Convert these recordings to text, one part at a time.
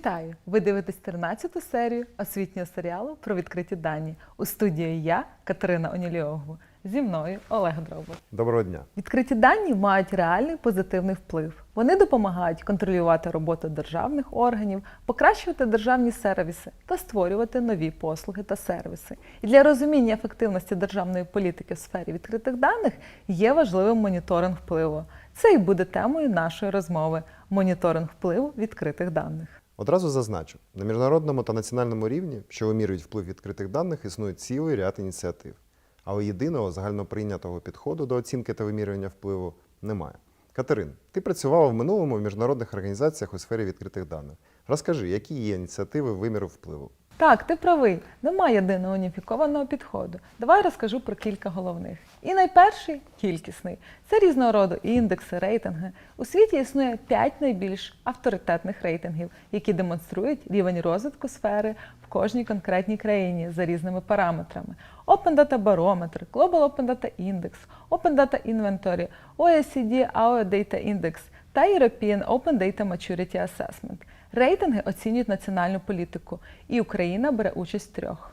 Вітаю! Ви дивитесь 13 серію освітнього серіалу про відкриті дані. У студії я, Катерина Оніліогу. Зі мною Олег Дробов. Доброго дня. Відкриті дані мають реальний позитивний вплив. Вони допомагають контролювати роботу державних органів, покращувати державні сервіси та створювати нові послуги та сервіси. І для розуміння ефективності державної політики в сфері відкритих даних є важливим моніторинг впливу. Це і буде темою нашої розмови моніторинг впливу відкритих даних. Одразу зазначу, на міжнародному та національному рівні, що вимірюють вплив відкритих даних, існує цілий ряд ініціатив. Але єдиного загальноприйнятого підходу до оцінки та вимірювання впливу немає. Катерин, ти працювала в минулому в міжнародних організаціях у сфері відкритих даних. Розкажи, які є ініціативи виміру впливу? Так, ти правий, немає єдиного уніфікованого підходу. Давай розкажу про кілька головних. І найперший кількісний. Це різного роду індекси, рейтинги. У світі існує п'ять найбільш авторитетних рейтингів, які демонструють рівень розвитку сфери в кожній конкретній країні за різними параметрами: Open Data Barometer, Global Open Data Index, Open Data Inventory, OECD AO Data Index та European Open Data Maturity Assessment. Рейтинги оцінюють національну політику, і Україна бере участь в трьох.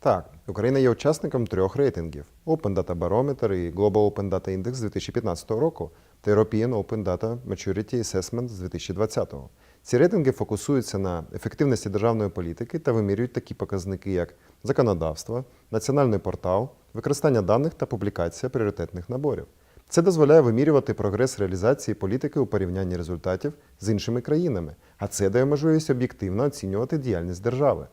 Так, Україна є учасником трьох рейтингів: Open Data Barometer і Global Open Data Index з 2015 року та European Open Data Maturity Assessment з 2020. Ці рейтинги фокусуються на ефективності державної політики та вимірюють такі показники, як законодавство, національний портал, використання даних та публікація пріоритетних наборів. Це дозволяє вимірювати прогрес реалізації політики у порівнянні результатів з іншими країнами, а це дає можливість об'єктивно оцінювати діяльність держави.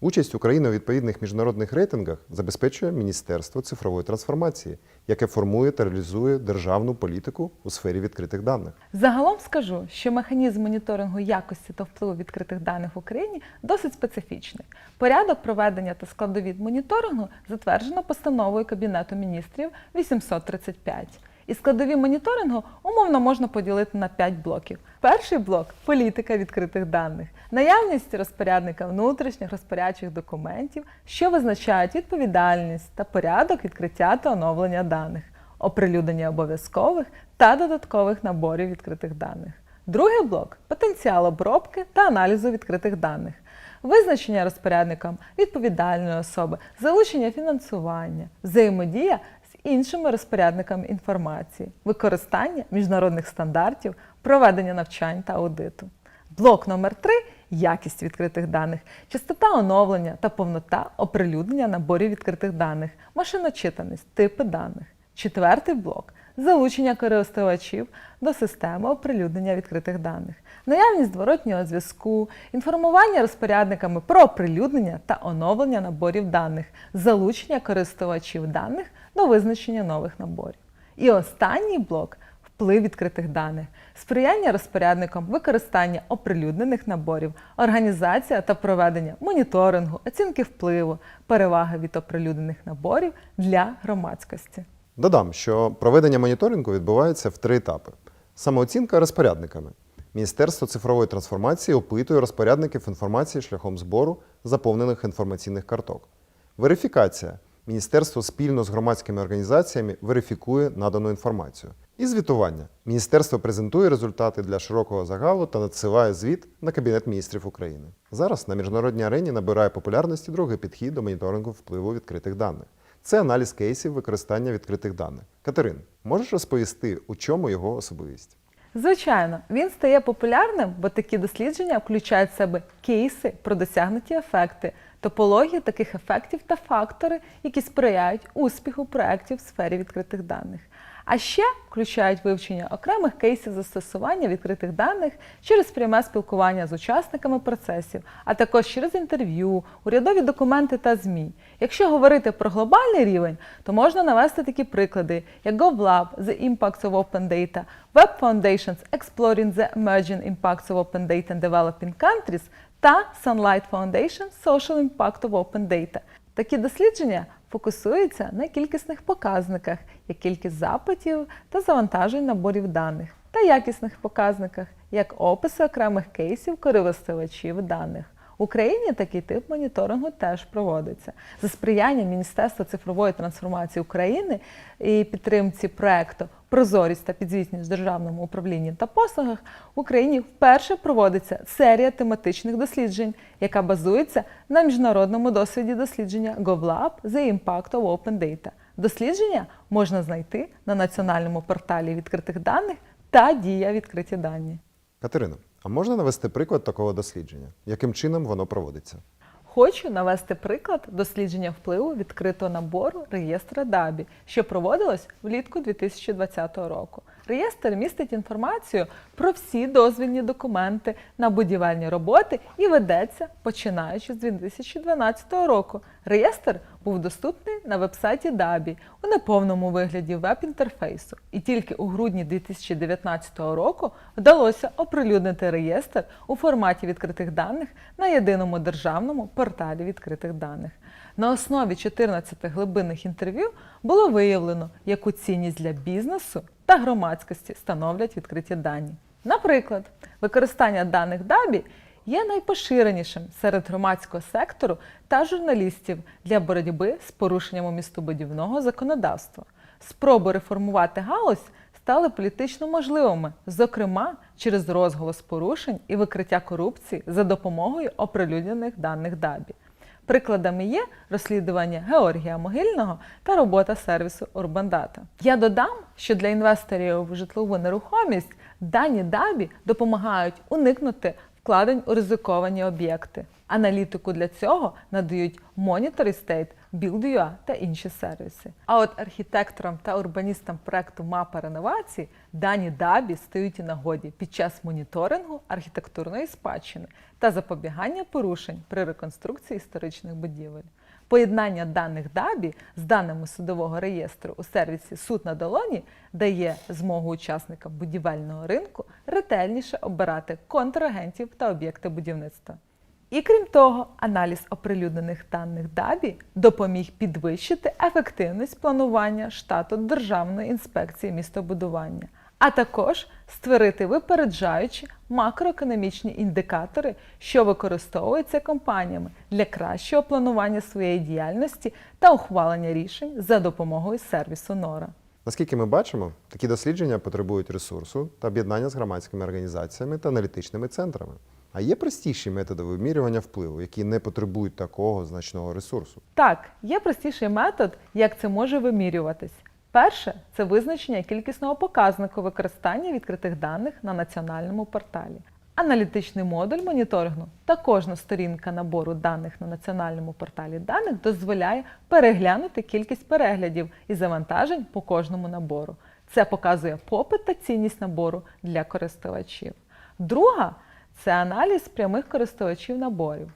Участь України у відповідних міжнародних рейтингах забезпечує Міністерство цифрової трансформації, яке формує та реалізує державну політику у сфері відкритих даних. Загалом скажу, що механізм моніторингу якості та впливу відкритих даних в Україні досить специфічний. Порядок проведення та складові моніторингу затверджено постановою Кабінету міністрів 835. І складові моніторингу умовно можна поділити на 5 блоків. Перший блок політика відкритих даних, наявність розпорядника внутрішніх розпорядчих документів, що визначають відповідальність та порядок відкриття та оновлення даних, оприлюднення обов'язкових та додаткових наборів відкритих даних. Другий блок потенціал обробки та аналізу відкритих даних. Визначення розпорядником відповідальної особи, залучення фінансування, взаємодія іншими розпорядниками інформації, використання міжнародних стандартів, проведення навчань та аудиту. Блок номер 3 якість відкритих даних, частота оновлення та повнота оприлюднення наборів відкритих даних, машиночитаність, типи даних. Четвертий блок залучення користувачів до системи оприлюднення відкритих даних, наявність зворотнього зв'язку, інформування розпорядниками про оприлюднення та оновлення наборів даних, залучення користувачів даних до визначення нових наборів. І останній блок вплив відкритих даних, сприяння розпорядникам використання оприлюднених наборів, організація та проведення моніторингу, оцінки впливу, переваги від оприлюднених наборів для громадськості. Додам, що проведення моніторингу відбувається в три етапи: самооцінка розпорядниками. Міністерство цифрової трансформації опитує розпорядників інформації шляхом збору заповнених інформаційних карток. Верифікація. Міністерство спільно з громадськими організаціями верифікує надану інформацію. І звітування. Міністерство презентує результати для широкого загалу та надсилає звіт на Кабінет міністрів України. Зараз на міжнародній арені набирає популярності другий підхід до моніторингу впливу відкритих даних. Це аналіз кейсів використання відкритих даних. Катерин, можеш розповісти, у чому його особливість? Звичайно, він стає популярним, бо такі дослідження включають в себе кейси про досягнуті ефекти, топології таких ефектів та фактори, які сприяють успіху проєктів в сфері відкритих даних. А ще включають вивчення окремих кейсів застосування відкритих даних через пряме спілкування з учасниками процесів, а також через інтерв'ю, урядові документи та ЗМІ. Якщо говорити про глобальний рівень, то можна навести такі приклади, як GovLab, The Impacts of Open Data, Web Foundations Exploring the Emerging Impacts of Open Data in Developing Countries та Sunlight Foundation Social Impact of Open Data. Такі дослідження фокусуються на кількісних показниках, як кількість запитів та завантажень наборів даних, та якісних показниках, як описи окремих кейсів користувачів даних. В Україні такий тип моніторингу теж проводиться за сприяння Міністерства цифрової трансформації України і підтримці проекту прозорість та підзвітність в державному управлінні та послугах в Україні вперше проводиться серія тематичних досліджень, яка базується на міжнародному досвіді дослідження GovLab The Impact of Open Data. Дослідження можна знайти на національному порталі відкритих даних та дія відкриті дані. Катерино, а можна навести приклад такого дослідження? Яким чином воно проводиться? Хочу навести приклад дослідження впливу відкритого набору реєстра ДАБІ, що проводилось влітку 2020 року. Реєстр містить інформацію про всі дозвільні документи на будівельні роботи і ведеться починаючи з 2012 року. Реєстр був доступний на вебсайті ДАБІ у неповному вигляді веб-інтерфейсу. І тільки у грудні 2019 року вдалося оприлюднити реєстр у форматі відкритих даних на єдиному державному порталі відкритих даних. На основі 14 глибинних інтерв'ю було виявлено, яку цінність для бізнесу та громадськості становлять відкриті дані. Наприклад, використання даних ДАБІ є найпоширенішим серед громадського сектору та журналістів для боротьби з порушеннями містобудівного законодавства. Спроби реформувати галузь стали політично можливими, зокрема через розголос порушень і викриття корупції за допомогою оприлюднених даних ДАБІ. Прикладами є розслідування Георгія Могильного та робота сервісу Data. Я додам, що для інвесторів в житлову нерухомість дані ДАБІ допомагають уникнути вкладень у ризиковані об'єкти. Аналітику для цього надають Monitor Estate, Build.ua та інші сервіси. А от архітекторам та урбаністам проекту Мапа реновації дані ДАБІ стають і нагоді під час моніторингу архітектурної спадщини та запобігання порушень при реконструкції історичних будівель. Поєднання даних ДАБІ з даними судового реєстру у сервісі Суд на долоні дає змогу учасникам будівельного ринку ретельніше обирати контрагентів та об'єкти будівництва. І крім того, аналіз оприлюднених даних ДАБІ допоміг підвищити ефективність планування штату Державної інспекції містобудування, а також створити випереджаючі макроекономічні індикатори, що використовуються компаніями для кращого планування своєї діяльності та ухвалення рішень за допомогою сервісу Нора. Наскільки ми бачимо, такі дослідження потребують ресурсу та об'єднання з громадськими організаціями та аналітичними центрами. А є простіші методи вимірювання впливу, які не потребують такого значного ресурсу. Так, є простіший метод, як це може вимірюватись. Перше це визначення кількісного показнику використання відкритих даних на національному порталі. Аналітичний модуль моніторингу та кожна сторінка набору даних на національному порталі даних дозволяє переглянути кількість переглядів і завантажень по кожному набору. Це показує попит та цінність набору для користувачів. Друга це аналіз прямих користувачів наборів.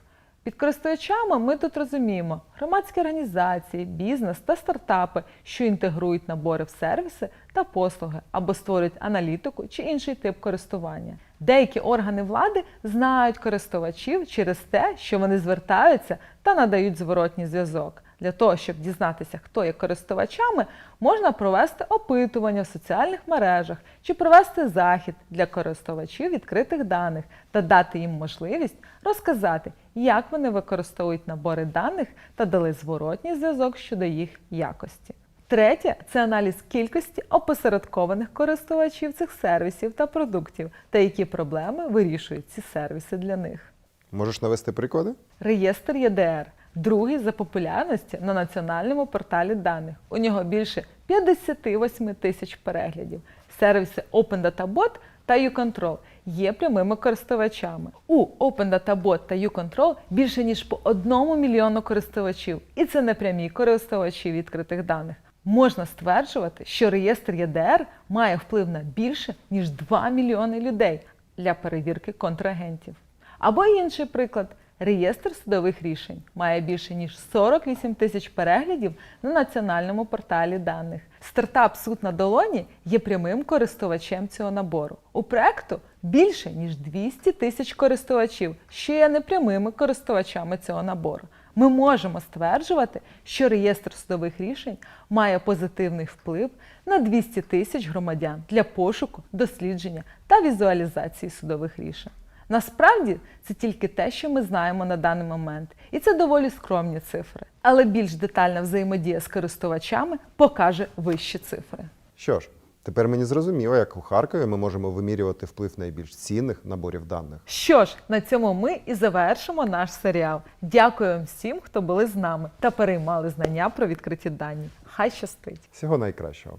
Під користувачами ми тут розуміємо громадські організації, бізнес та стартапи, що інтегрують набори в сервіси та послуги або створюють аналітику чи інший тип користування. Деякі органи влади знають користувачів через те, що вони звертаються та надають зворотній зв'язок. Для того, щоб дізнатися, хто є користувачами, можна провести опитування в соціальних мережах чи провести захід для користувачів відкритих даних та дати їм можливість розказати, як вони використовують набори даних та дали зворотній зв'язок щодо їх якості. Третє це аналіз кількості опосередкованих користувачів цих сервісів та продуктів та які проблеми вирішують ці сервіси для них. Можеш навести приклади? Реєстр ЄДР другий за популярності на національному порталі даних. У нього більше 58 тисяч переглядів. Сервіси OpenDataBot та YouControl є прямими користувачами. У OpenDataBot та YouControl більше ніж по одному мільйону користувачів, і це не прямі користувачі відкритих даних. Можна стверджувати, що реєстр ЄДР має вплив на більше ніж 2 мільйони людей для перевірки контрагентів. Або інший приклад. Реєстр судових рішень має більше ніж 48 тисяч переглядів на національному порталі даних. Стартап Суд на долоні є прямим користувачем цього набору. У проекту більше ніж 200 тисяч користувачів, що є непрямими користувачами цього набору. Ми можемо стверджувати, що реєстр судових рішень має позитивний вплив на 200 тисяч громадян для пошуку, дослідження та візуалізації судових рішень. Насправді це тільки те, що ми знаємо на даний момент, і це доволі скромні цифри. Але більш детальна взаємодія з користувачами покаже вищі цифри. Що ж, Тепер мені зрозуміло, як у Харкові ми можемо вимірювати вплив найбільш цінних наборів даних. Що ж, на цьому ми і завершимо наш серіал. Дякую всім, хто були з нами та переймали знання про відкриті дані. Хай щастить! Всього найкращого.